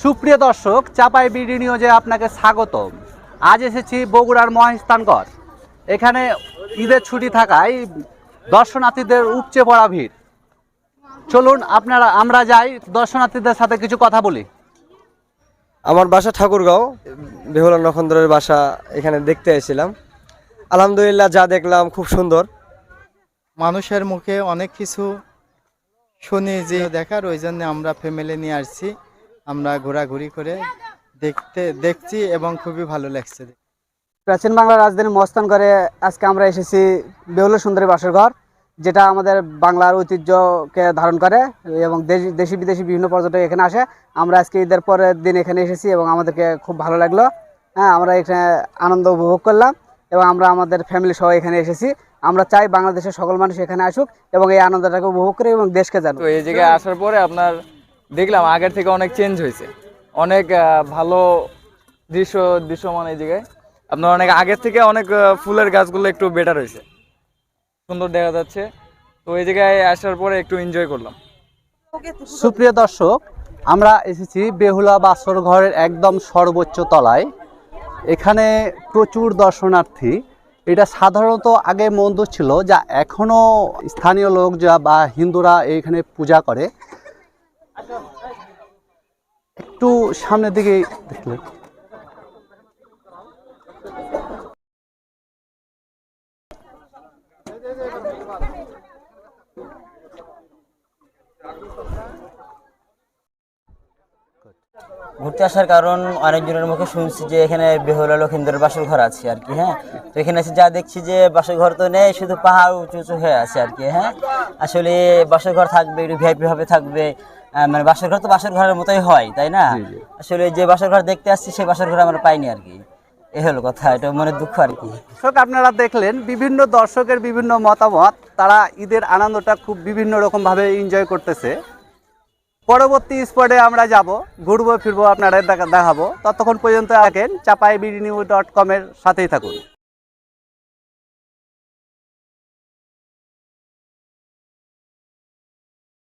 সুপ্রিয় দর্শক চাপাই বিডি নিউজে আপনাকে স্বাগতম। আজ এসেছি বগুড়ার মহেস্থানগড় এখানে ঈদের ছুটি থাকায় দর্শনার্থীদের উপচে পড়া ভিড়। চলুন আপনারা আমরা যাই দর্শনার্থীদের সাথে কিছু কথা বলি। আমার বাসা ঠাকুরগাঁও বেহুলা নখন্দরের বাসা এখানে দেখতে এসেছিলাম। আলহামদুলিল্লাহ যা দেখলাম খুব সুন্দর। মানুষের মুখে অনেক কিছু শুনি যে দেখার ওই জন্য আমরা ফ্যামিলি নিয়ে আসছি। আমরা ঘোরাঘুরি করে দেখতে দেখছি এবং খুবই ভালো লাগছে। প্রাচীন বাংলার রাজধানী মস্তানগড়ে আজকে আমরা এসেছি বেহুল সুন্দরী বাসর ঘর যেটা আমাদের বাংলার ঐতিহ্যকে ধারণ করে এবং দেশি দেশি বিদেশি বিভিন্ন পর্যটক এখানে আসে। আমরা আজকে ঈদের পরের দিন এখানে এসেছি এবং আমাদেরকে খুব ভালো লাগল। হ্যাঁ আমরা এখানে আনন্দ উপভোগ করলাম এবং আমরা আমাদের ফ্যামিলি সহ এখানে এসেছি। আমরা চাই বাংলাদেশের সকল মানুষ এখানে আসুক এবং এই আনন্দটাকে উপভোগ করে এবং দেশকে জানুক। এই জায়গায় আসার পরে আপনার দেখলাম আগের থেকে অনেক চেঞ্জ হয়েছে। অনেক ভালো দৃশ্য, দৃশ্যমান এই জায়গায়। আপনার অনেক আগের থেকে অনেক ফুলের গাছগুলো একটু বেটার হয়েছে। সুন্দর দেখা যাচ্ছে। তো এই জায়গায় আসার পরে একটু এনজয় করলাম। সুপ্রিয় দর্শক, আমরা এসেছি বেহুলা বাসর ঘরের একদম সর্বোচ্চ তলায়। এখানে প্রচুর দর্শনার্থী। এটা সাধারণত আগে মন্দির ছিল, যা এখনও স্থানীয় লোক যা বা হিন্দুরা এখানে পূজা করে। একটু সামনের দিকে দেখলে। ঘুরতে আসার কারণ অনেকজনের মুখে শুনছি যে এখানে বেহুলা লক্ষিন্দরের বাসর ঘর আছে আর কি হ্যাঁ? তো এখানে এসে যা দেখছি যে বাসর ঘর তো নেই শুধু পাহাড় উঁচু উঁচু হয়ে আছে আর কি হ্যাঁ? আসলে বাসর ঘর থাকবে একটু ভিআইপি ভাবে থাকবে মানে বাসর ঘর তো বাসর ঘরের মতোই হয় তাই না? আসলে যে বাসর ঘর দেখতে আসছি সেই বাসর ঘর আমরা পাইনি আর কি। এ হলো কথা এটা মনে দুঃখ আর কি। দর্শক আপনারা দেখলেন বিভিন্ন দর্শকের বিভিন্ন মতামত তারা ঈদের আনন্দটা খুব বিভিন্ন রকমভাবে এনজয় করতেছে। পরবর্তী স্পটে আমরা যাব, ঘুরবো, ফিরবো আপনারা দেখাবো। ততক্ষণ পর্যন্ত আগেন চাপাই বিডি নিউজ ডট কমের সাথেই থাকুন।